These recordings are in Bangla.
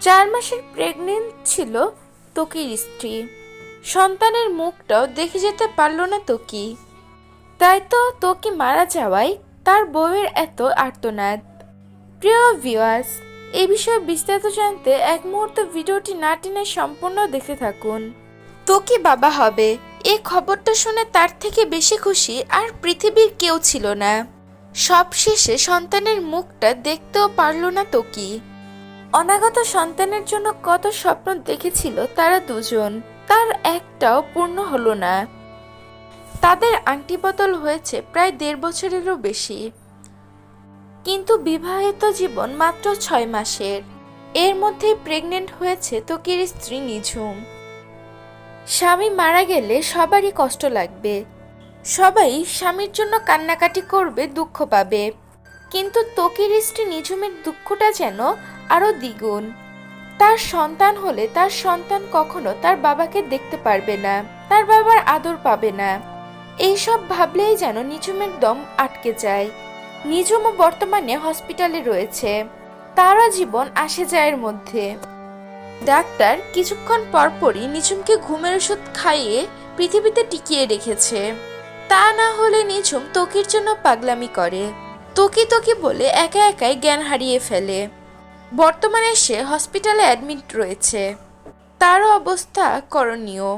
চার মাসের প্রেগনেন্ট ছিল তোকির স্ত্রী। সন্তানের মুখটাও দেখে যেতে পারল না তোকি। তাই তো তকি মারা যাওয়ায় তার বউয়ের এত আর্তনাদ। প্রিয় ভিউয়ার্স এই বিষয়ে বিস্তারিত জানতে এক মুহূর্ত ভিডিওটি না টেনে সম্পূর্ণ দেখতে থাকুন। তোকি বাবা হবে। এই খবরটা শুনে তার থেকে বেশি খুশি আর পৃথিবীর কেউ ছিল না। সবশেষে সন্তানের মুখটা দেখতেও পারল না তোকি। অনাগত সন্তানের জন্য কত স্বপ্ন দেখেছিল তারা দুজন। তার একটাও পূর্ণ হলো না। তাদের আংটি বদল হয়েছে প্রায় দেড় বছরেরও বেশি। কিন্তু বিবাহিত জীবন মাত্র ছয় মাসের। এর মধ্যেই প্রেগনেন্ট হয়েছে তোকির স্ত্রী নিঝুম। স্বামী মারা গেলে সবারই কষ্ট লাগবে। সবাই স্বামীর জন্য কান্নাকাটি করবে, দুঃখ পাবে। কিন্তু তোকির স্ত্রী নিঝুমের দুঃখটা যেন আরও দ্বিগুণ। তার সন্তান হলে তার সন্তান কখনো তার বাবাকে দেখতে পারবে না, তার বাবার আদর পাবে না। এইসব ভাবলেই যেন নিঝুমের দম আটকে যায়। নিঝুমও বর্তমানে হসপিটালে রয়েছে। তারও জীবন আসে যায় এর মধ্যে। ডাক্তার কিছুক্ষণ পরপরই নিঝুমকে ঘুমের ওষুধ খাইয়ে পৃথিবীতে টিকিয়ে রেখেছে। তা না হলে নিঝুম তোকির জন্য পাগলামি করে। তোকি তোকি বলে একা একাই জ্ঞান হারিয়ে ফেলে। বর্তমানে সে হসপিটালে অ্যাডমিট রয়েছে। তারও অবস্থা করণীয়।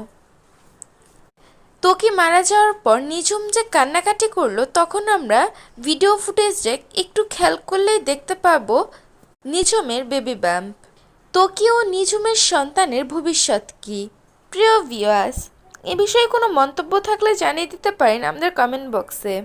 তোকি মারা যাওয়ার পর নিঝুম যে কান্নাকাটি করল, তখন আমরা ভিডিও ফুটেজে একটু খেয়াল করলেই দেখতে পাবো নিঝুমের বেবি ব্যাম্প তোকি ও নিঝুমের সন্তানের ভবিষ্যৎ কি? প্রিয় ভিউয়ার্স এ বিষয়ে কোনো মন্তব্য থাকলে জানিয়ে দিতে পারেন আমাদের কমেন্ট বক্সে